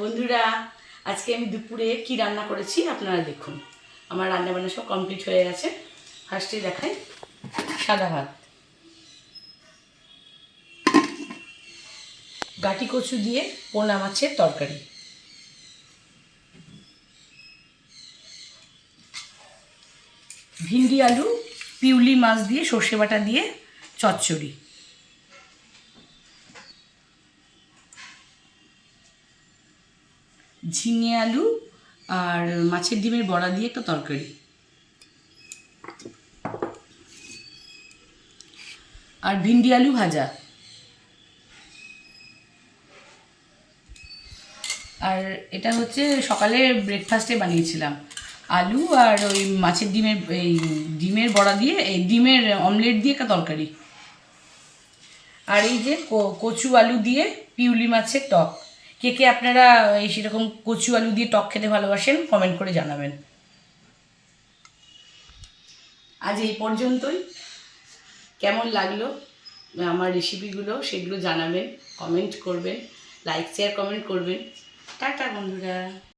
বন্ধুরা, আজকে আমি দুপুরে কি রান্না করেছি আপনারা দেখুন। আমার রান্না বান্না সব কমপ্লিট হয়ে গেছে। ফার্স্টে দেখাই সাদা ভাত। গাটি কচু দিয়ে পোনা মাছের তরকারি। ভিন্ডি আলু, পিউলি মাছ দিয়ে সর্ষে বাটা দিয়ে চচ্চড়ি। ঝিঙে আলু আর মাছের ডিমের বড়া দিয়ে একটা তরকারি। আর ভিন্ডি আলু ভাজা। আর এটা হচ্ছে সকালে ব্রেকফাস্টে বানিয়েছিলাম। আলু আর ওই মাছের ডিমের, এই ডিমের বড়া দিয়ে, এই ডিমের অমলেট দিয়ে একটা তরকারি। আর এই যে কচু আলু দিয়ে পিউলি মাছের টক। কে কে আপনারা এই সেরকম কচু আলু দিয়ে টক খেতে ভালোবাসেন কমেন্ট করে জানাবেন। আজ এই পর্যন্তই। কেমন লাগল আমার রেসিপিগুলো সেগুলো জানাবেন কমেন্ট করবেন লাইক শেয়ার কমেন্ট করবেন। টাটা বন্ধুরা।